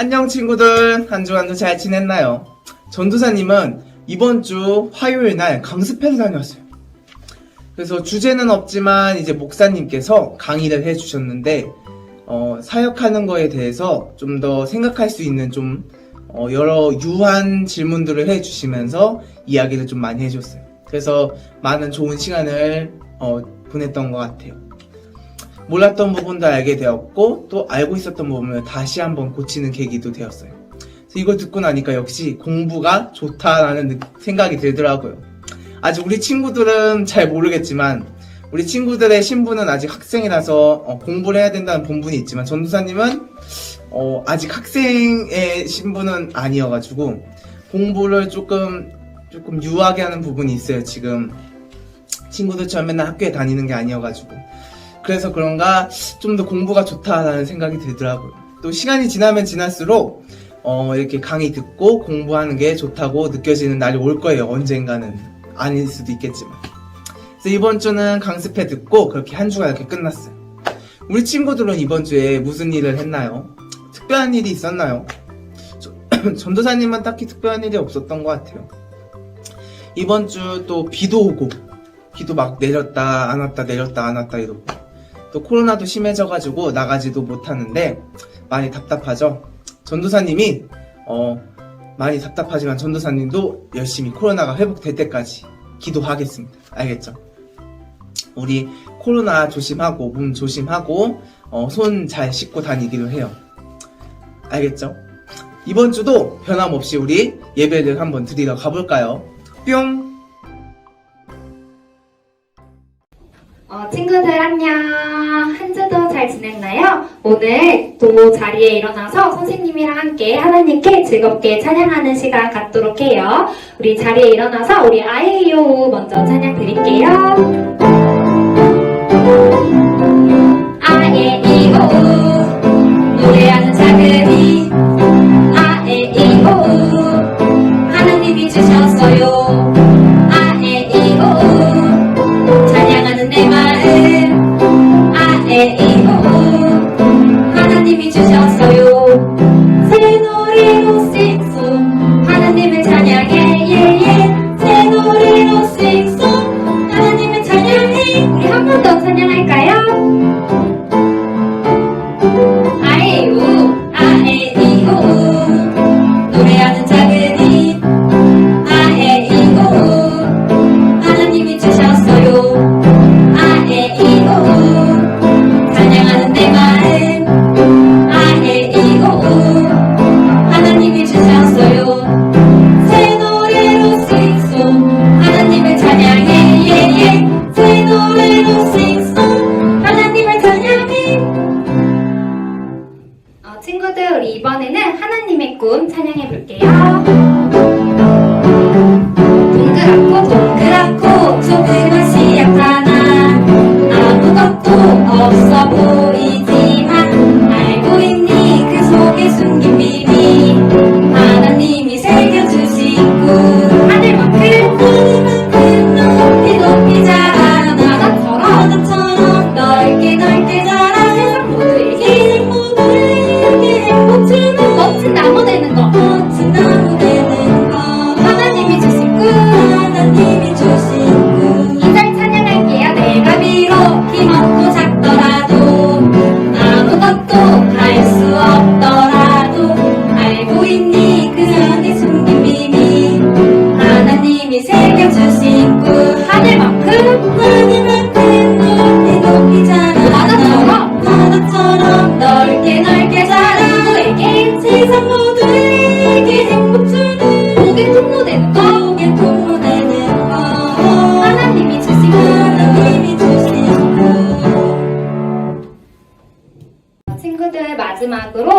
안녕 친구들 한 주간도 잘 지냈나요? 전도사님은 이번 주 화요일 날 강습회를 다녀왔어요. 그래서 주제는 없지만 이제 목사님께서 강의를 해주셨는데 어, 사역하는 거에 대해서 좀 더 생각할 수 있는 좀 어, 여러 유한 질문들을 해주시면서 이야기를 좀 많이 해줬어요. 그래서 많은 좋은 시간을 어, 보냈던 것 같아요. 몰랐던 부분도 알게 되었고 또 알고 있었던 부분을 다시 한번 고치는 계기도 되었어요. 그래서 이걸 듣고 나니까 역시 공부가 좋다라는 느- 생각이 들더라고요. 아직 우리 친구들은 잘 모르겠지만 우리 친구들의 신분은 아직 학생이라서 어, 공부를 해야 된다는 본분이 있지만 전도사님은 어, 아직 학생의 신분은 아니어가지고 공부를 조금 조금 유하게 하는 부분이 있어요 지금 친구들처럼 맨날 학교에 다니는 게 아니어가지고 그래서 그런가 좀 더 공부가 좋다라는 생각이 들더라고요. 또 시간이 지나면 지날수록 어, 이렇게 강의 듣고 공부하는 게 좋다고 느껴지는 날이 올 거예요. 언젠가는 아닐 수도 있겠지만. 그래서 이번 주는 강습회 듣고 그렇게 한 주가 이렇게 끝났어요. 우리 친구들은 이번 주에 무슨 일을 했나요? 특별한 일이 있었나요? 저- 전도사님은 딱히 특별한 일이 없었던 것 같아요. 이번 주 또 비도 오고 비도 막 내렸다 안 왔다 내렸다 안 왔다 이러고 또 코로나도 심해져가지고 나가지도 못하는데 많이 답답하죠. 전도사님이 어 많이 답답하지만 전도사님도 열심히 코로나가 회복될 때까지 기도하겠습니다. 알겠죠? 우리 코로나 조심하고 몸 조심하고 어, 손 잘 씻고 다니기로 해요. 알겠죠? 이번 주도 변함없이 우리 예배를 한번 드리러 가볼까요? 뿅! 친구들 안녕. 한 주도 잘 지냈나요? 오늘 또 자리에 일어나서 선생님이랑 함께 하나님께 즐겁게 찬양하는 시간 갖도록 해요. 우리 자리에 일어나서 우리 아이요 먼저 찬양 드릴게요. 동그랗고 동그랗고 조그만 씨앗 하나 아무것도 없어 보이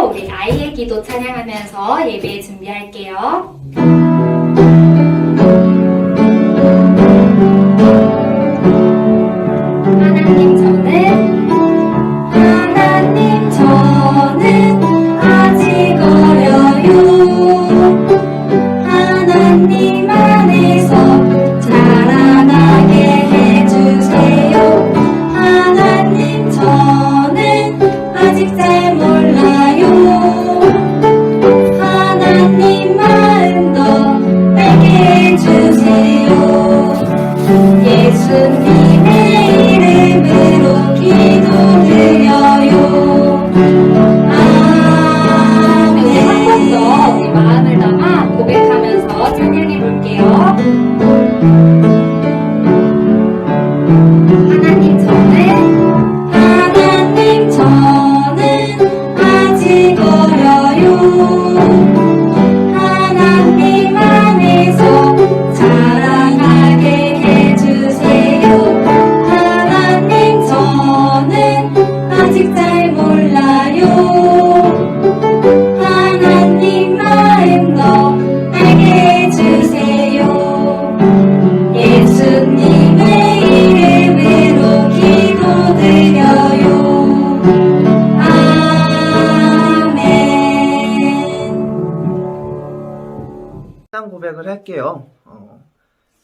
우리 아이의 기도 찬양하면서 예배 준비할게요. 주세요. 예수님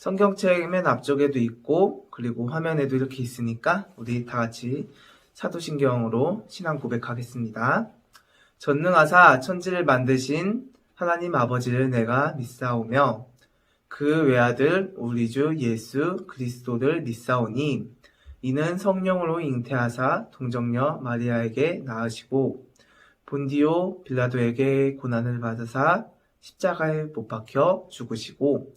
성경책 맨 앞쪽에도 있고 그리고 화면에도 이렇게 있으니까 우리 다 같이 사도신경으로 신앙 고백하겠습니다. 전능하사 천지를 만드신 하나님 아버지를 내가 믿사오며 그 외아들 우리 주 예수 그리스도를 믿사오니 이는 성령으로 잉태하사 동정녀 마리아에게 낳으시고 본디오 빌라도에게 고난을 받으사 십자가에 못 박혀 죽으시고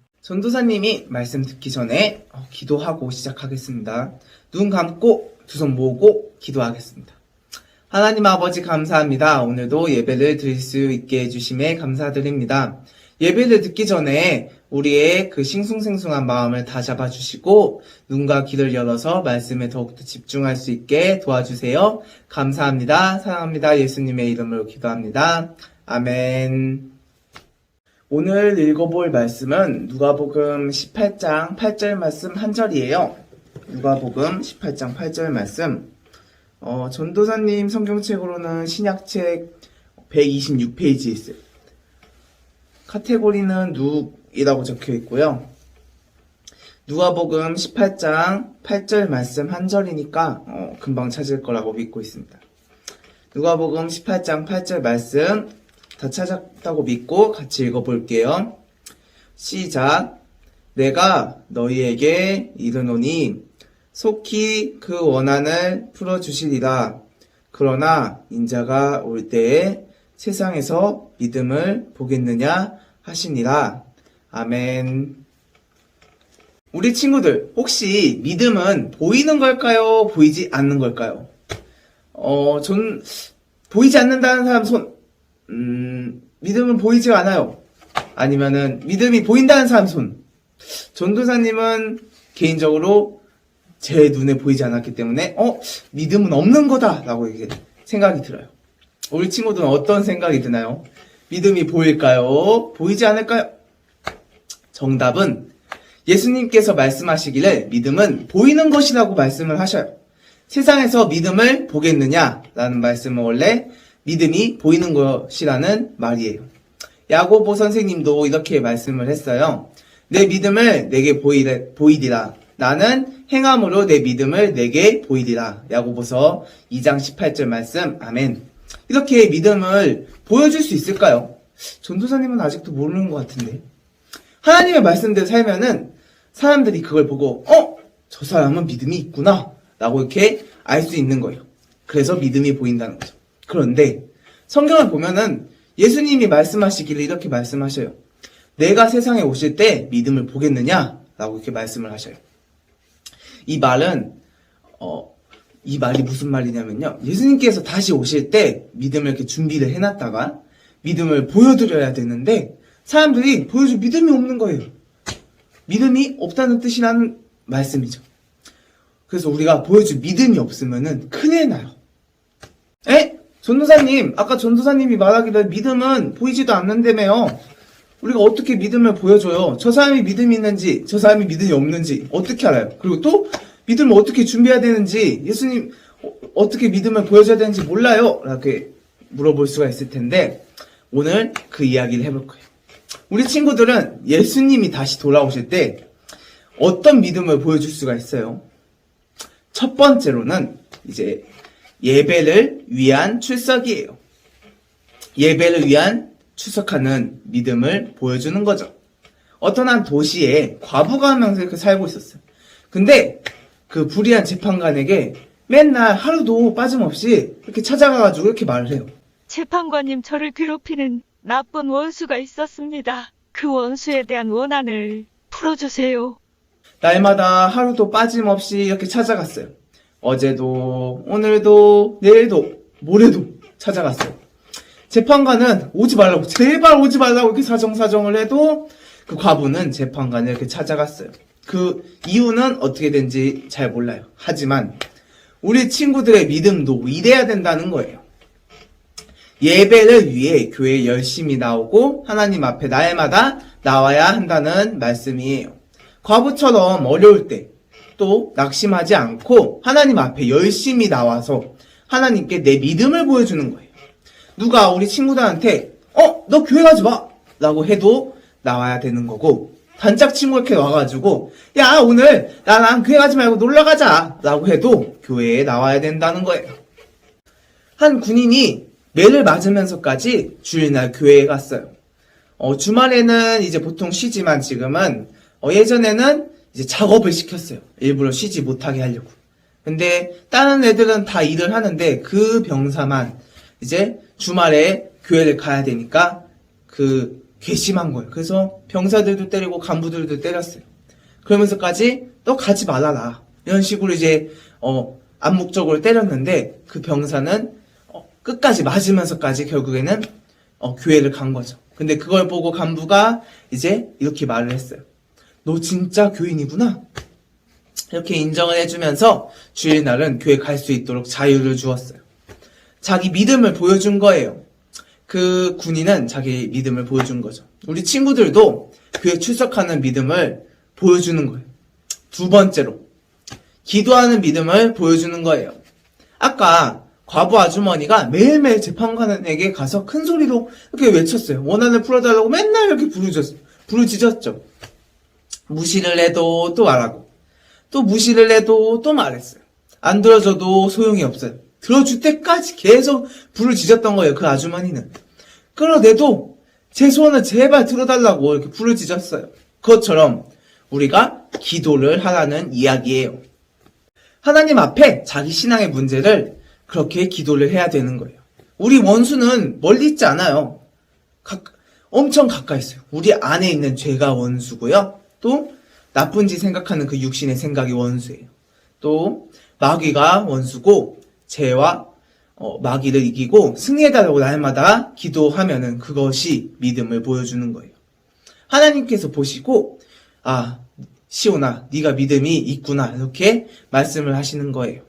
전도사님이 말씀 듣기 전에 어, 기도하고 시작하겠습니다. 눈 감고 두 손 모으고 기도하겠습니다. 하나님 아버지 감사합니다. 오늘도 예배를 드릴 수 있게 해주심에 감사드립니다. 예배를 듣기 전에 우리의 그 싱숭생숭한 마음을 다 잡아주시고 눈과 귀를 열어서 말씀에 더욱더 집중할 수 있게 도와주세요. 감사합니다. 사랑합니다. 예수님의 이름으로 기도합니다. 아멘. 오늘 읽어볼 말씀은 누가복음 18장 8절 말씀 한 절이에요. 누가복음 18장 8절 말씀. 어, 전도사님 성경책으로는 신약책 126페이지에 있어요. 카테고리는 누이라고 적혀 있고요. 누가복음 18장 8절 말씀 한 절이니까 어, 금방 찾을 거라고 믿고 있습니다. 누가복음 18장 8절 말씀 다 찾았다고 믿고 같이 읽어볼게요. 시작. 내가 너희에게 이르노니 속히 그 원한을 풀어주시리라. 그러나 인자가 올 때에 세상에서 믿음을 보겠느냐 하시니라. 아멘. 우리 친구들, 혹시 믿음은 보이는 걸까요? 보이지 않는 걸까요? 어, 전, 보이지 않는다는 사람 손, 음, 믿음은 보이지 않아요. 아니면은, 믿음이 보인다는 사람 손. 전도사님은 개인적으로 제 눈에 보이지 않았기 때문에, 어, 믿음은 없는 거다! 라고 이게 생각이 들어요. 우리 친구들은 어떤 생각이 드나요? 믿음이 보일까요? 보이지 않을까요? 정답은 예수님께서 말씀하시기를 믿음은 보이는 것이라고 말씀을 하셔요. 세상에서 믿음을 보겠느냐? 라는 말씀은 원래 믿음이 보이는 것이라는 말이에요. 야고보 선생님도 이렇게 말씀을 했어요. 내 믿음을 내게 보이리라. 나는 행함으로 내 믿음을 내게 보이리라. 야고보서 2장 18절 말씀. 아멘. 이렇게 믿음을 보여줄 수 있을까요? 전도사님은 아직도 모르는 것 같은데. 하나님의 말씀대로 살면은 사람들이 그걸 보고, 어? 저 사람은 믿음이 있구나. 라고 이렇게 알 수 있는 거예요. 그래서 믿음이 보인다는 거죠. 그런데 성경을 보면은 예수님이 말씀하시기를 이렇게 말씀하셔요. 내가 세상에 오실 때 믿음을 보겠느냐? 라고 이렇게 말씀을 하셔요. 이 말은, 어, 이 말이 무슨 말이냐면요. 예수님께서 다시 오실 때 믿음을 이렇게 준비를 해놨다가 믿음을 보여드려야 되는데 사람들이 보여줄 믿음이 없는 거예요. 믿음이 없다는 뜻이라는 말씀이죠. 그래서 우리가 보여줄 믿음이 없으면은 큰일 나요. 에? 전도사님, 아까 전도사님이 말하기를 믿음은 보이지도 않는다며요. 우리가 어떻게 믿음을 보여줘요? 저 사람이 믿음이 있는지, 저 사람이 믿음이 없는지 어떻게 알아요? 그리고 또 믿음을 어떻게 준비해야 되는지, 예수님 어, 떻게 믿음을 보여줘야 되는지 몰라요? 이렇게 물어볼 수가 있을 텐데 오늘 그 이야기를 해볼 거예요. 우리 친구들은 예수님이 다시 돌아오실 때 어떤 믿음을 보여줄 수가 있어요? 첫 번째로는 이제 예배를 위한 출석이에요. 예배를 위한 출석하는 믿음을 보여주는 거죠. 어떤 한 도시에 과부가 한 명이 이렇게 살고 있었어요. 근데 그 불의한 재판관에게 맨날 하루도 빠짐없이 이렇게 찾아가가지고 이렇게 말을 해요. 재판관님 저를 괴롭히는 나쁜 원수가 있었습니다. 그 원수에 대한 원한을 풀어주세요. 날마다 하루도 빠짐없이 이렇게 찾아갔어요. 어제도, 오늘도, 내일도, 모레도 찾아갔어요. 재판관은 오지 말라고, 제발 오지 말라고 이렇게 사정사정을 해도 그 과부는 재판관을 이렇게 찾아갔어요. 그 이유는 어떻게 된지 잘 몰라요. 하지만 우리 친구들의 믿음도 이래야 된다는 거예요. 예배를 위해 교회에 열심히 나오고 하나님 앞에 날마다 나와야 한다는 말씀이에요. 과부처럼 어려울 때 또 낙심하지 않고 하나님 앞에 열심히 나와서 하나님께 내 믿음을 보여주는 거예요. 누가 우리 친구들한테 어, 너 교회 가지 마! 라고 해도 나와야 되는 거고 단짝 친구가 이렇게 와가지고 야 오늘 나랑 교회 가지 말고 놀러 가자! 라고 해도 교회에 나와야 된다는 거예요. 한 군인이 매를 맞으면서까지 주일날 교회에 갔어요. 어, 주말에는 이제 보통 쉬지만 지금은 어, 예전에는 이제 작업을 시켰어요. 일부러 쉬지 못하게 하려고. 근데 다른 애들은 다 일을 하는데 그 병사만 이제 주말에 교회를 가야 되니까 그 괘씸한 거예요. 그래서 병사들도 때리고 간부들도 때렸어요. 그러면서까지 너 가지 말아라. 이런 식으로 이제 어 암묵적으로 때렸는데 그 병사는 어, 끝까지 맞으면서까지 결국에는 어, 교회를 간 거죠. 근데 그걸 보고 간부가 이제 이렇게 말을 했어요. 너 진짜 교인이구나. 이렇게 인정을 해주면서 주일날은 교회 갈 수 있도록 자유를 주었어요. 자기 믿음을 보여준 거예요. 그 군인은 자기 믿음을 보여준 거죠. 우리 친구들도 교회 출석하는 믿음을 보여주는 거예요. 두 번째로, 기도하는 믿음을 보여주는 거예요. 아까 과부 아주머니가 매일매일 재판관에게 가서 큰 소리로 이렇게 외쳤어요. 원한을 풀어달라고 맨날 이렇게 부르짖었, 부르짖었죠. 무시를 해도 또 말하고, 또 무시를 해도 또 말했어요. 안 들어줘도 소용이 없어요. 들어줄 때까지 계속 불을 지졌던 거예요, 그 아주머니는. 끌어내도 제 소원을 제발 들어달라고 이렇게 불을 지졌어요. 그것처럼 우리가 기도를 하라는 이야기예요. 하나님 앞에 자기 신앙의 문제를 그렇게 기도를 해야 되는 거예요. 우리 원수는 멀리 있지 않아요. 가- 엄청 가까이 있어요. 우리 안에 있는 죄가 원수고요. 또 나쁜 짓 생각하는 그 육신의 생각이 원수예요. 또 마귀가 원수고 죄와 어, 마귀를 이기고 승리해달라고 날마다 기도하면은 그것이 믿음을 보여주는 거예요. 하나님께서 보시고 아 시온아 네가 믿음이 있구나 이렇게 말씀을 하시는 거예요.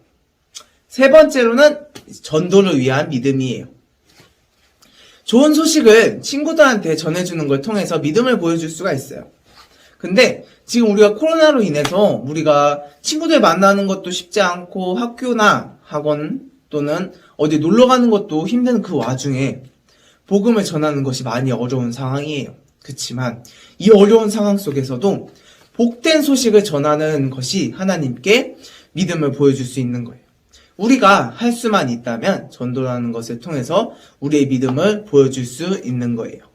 세 번째로는 전도를 위한 믿음이에요. 좋은 소식을 친구들한테 전해주는 걸 통해서 믿음을 보여줄 수가 있어요. 근데 지금 우리가 코로나로 인해서 우리가 친구들 만나는 것도 쉽지 않고 학교나 학원 또는 어디 놀러 가는 것도 힘든 그 와중에 복음을 전하는 것이 많이 어려운 상황이에요. 그렇지만 이 어려운 상황 속에서도 복된 소식을 전하는 것이 하나님께 믿음을 보여줄 수 있는 거예요. 우리가 할 수만 있다면 전도라는 것을 통해서 우리의 믿음을 보여줄 수 있는 거예요.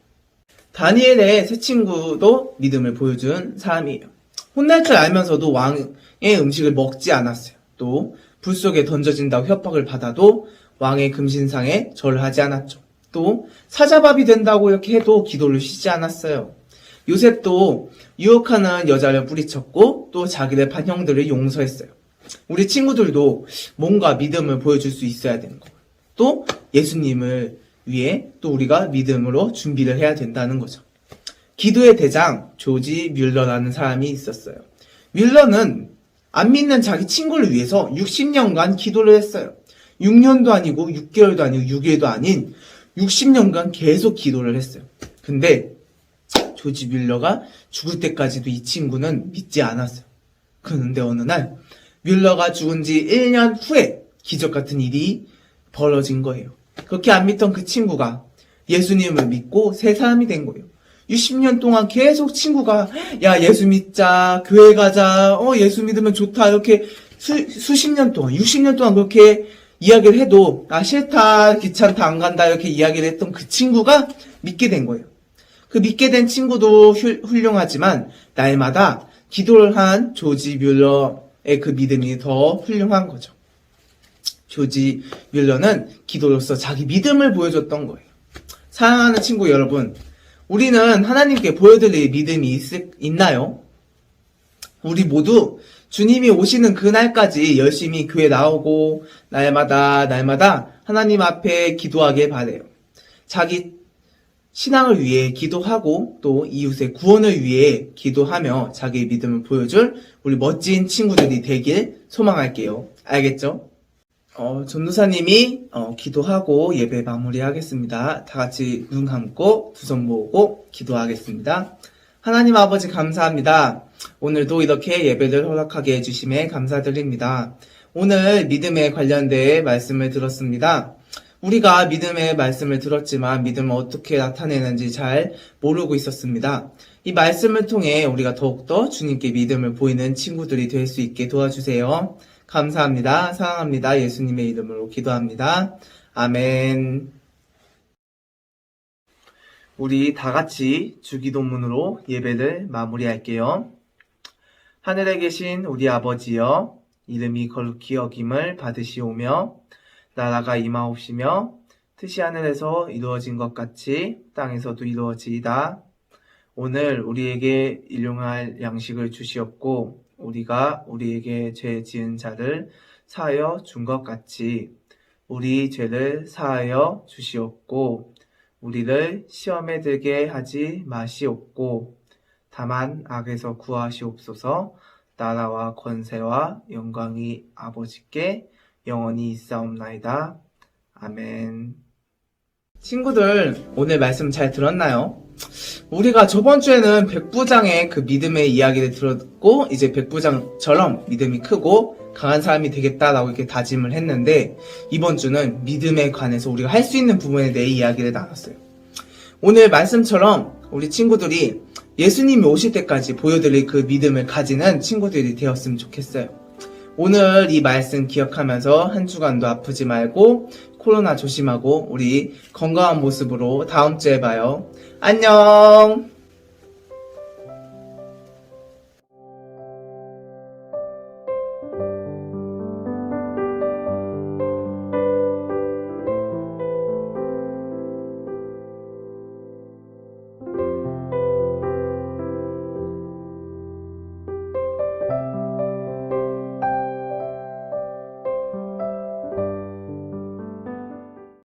다니엘의 새 친구도 믿음을 보여준 사람이에요. 혼날 줄 알면서도 왕의 음식을 먹지 않았어요. 또 불 속에 던져진다고 협박을 받아도 왕의 금신상에 절을 하지 않았죠. 또 사자밥이 된다고 이렇게 해도 기도를 쉬지 않았어요. 요셉도 유혹하는 여자를 뿌리쳤고 또 자기의 반형들을 용서했어요. 우리 친구들도 뭔가 믿음을 보여줄 수 있어야 되는 거예요. 또 예수님을 위해 또 우리가 믿음으로 준비를 해야 된다는 거죠. 기도의 대장 조지 뮬러라는 사람이 있었어요. 뮬러는 안 믿는 자기 친구를 위해서 60년간 기도를 했어요. 6년도 아니고 6개월도 아니고 6일도 아닌 60년간 계속 기도를 했어요. 근데 조지 뮬러가 죽을 때까지도 이 친구는 믿지 않았어요. 그런데 어느 날 뮬러가 죽은 지 1년 후에 기적 같은 일이 벌어진 거예요. 그렇게 안 믿던 그 친구가 예수님을 믿고 새 사람이 된 거예요. 60년 동안 계속 친구가 야 예수 믿자 교회 가자 어 예수 믿으면 좋다 이렇게 수, 수십 년 동안 60년 동안 그렇게 이야기를 해도 아 싫다 귀찮다 안 간다 이렇게 이야기를 했던 그 친구가 믿게 된 거예요. 그 믿게 된 친구도 훌- 훌륭하지만 날마다 기도를 한 조지 뮬러의 그 믿음이 더 훌륭한 거죠. 조지 뮬러는 기도로서 자기 믿음을 보여줬던 거예요. 사랑하는 친구 여러분, 우리는 하나님께 보여드릴 믿음이 있, 있나요? 우리 모두 주님이 오시는 그날까지 열심히 교회 나오고 날마다 날마다 하나님 앞에 기도하길 바래요. 자기 신앙을 위해 기도하고 또 이웃의 구원을 위해 기도하며 자기의 믿음을 보여줄 우리 멋진 친구들이 되길 소망할게요. 알겠죠? 어, 전도사님이 어, 기도하고 예배 마무리하겠습니다. 다 같이 눈 감고 두 손 모으고 기도하겠습니다. 하나님 아버지 감사합니다. 오늘도 이렇게 예배를 허락하게 해주심에 감사드립니다. 오늘 믿음에 관련된 말씀을 들었습니다. 우리가 믿음의 말씀을 들었지만 믿음을 어떻게 나타내는지 잘 모르고 있었습니다. 이 말씀을 통해 우리가 더욱더 주님께 믿음을 보이는 친구들이 될 수 있게 도와주세요. 감사합니다. 사랑합니다. 예수님의 이름으로 기도합니다. 아멘. 우리 다 같이 주기도문으로 예배를 마무리할게요. 하늘에 계신 우리 아버지여, 이름이 거룩히 여김을 받으시오며, 나라가 임하옵시며, 뜻이 하늘에서 이루어진 것 같이 땅에서도 이루어지이다. 오늘 우리에게 일용할 양식을 주시옵고, 우리가 우리에게 죄 지은 자를 사하여 준 것 같이, 우리 죄를 사하여 주시옵고, 우리를 시험에 들게 하지 마시옵고, 다만 악에서 구하시옵소서, 나라와 권세와 영광이 아버지께 영원히 있사옵나이다. 아멘. 친구들, 오늘 말씀 잘 들었나요? 우리가 저번 주에는 백부장의 그 믿음의 이야기를 들었고, 이제 백부장처럼 믿음이 크고 강한 사람이 되겠다라고 이렇게 다짐을 했는데, 이번 주는 믿음에 관해서 우리가 할 수 있는 부분에 대해 이야기를 나눴어요. 오늘 말씀처럼 우리 친구들이 예수님이 오실 때까지 보여드릴 그 믿음을 가지는 친구들이 되었으면 좋겠어요. 오늘 이 말씀 기억하면서 한 주간도 아프지 말고 코로나 조심하고 우리 건강한 모습으로 다음 주에 봐요. 안녕!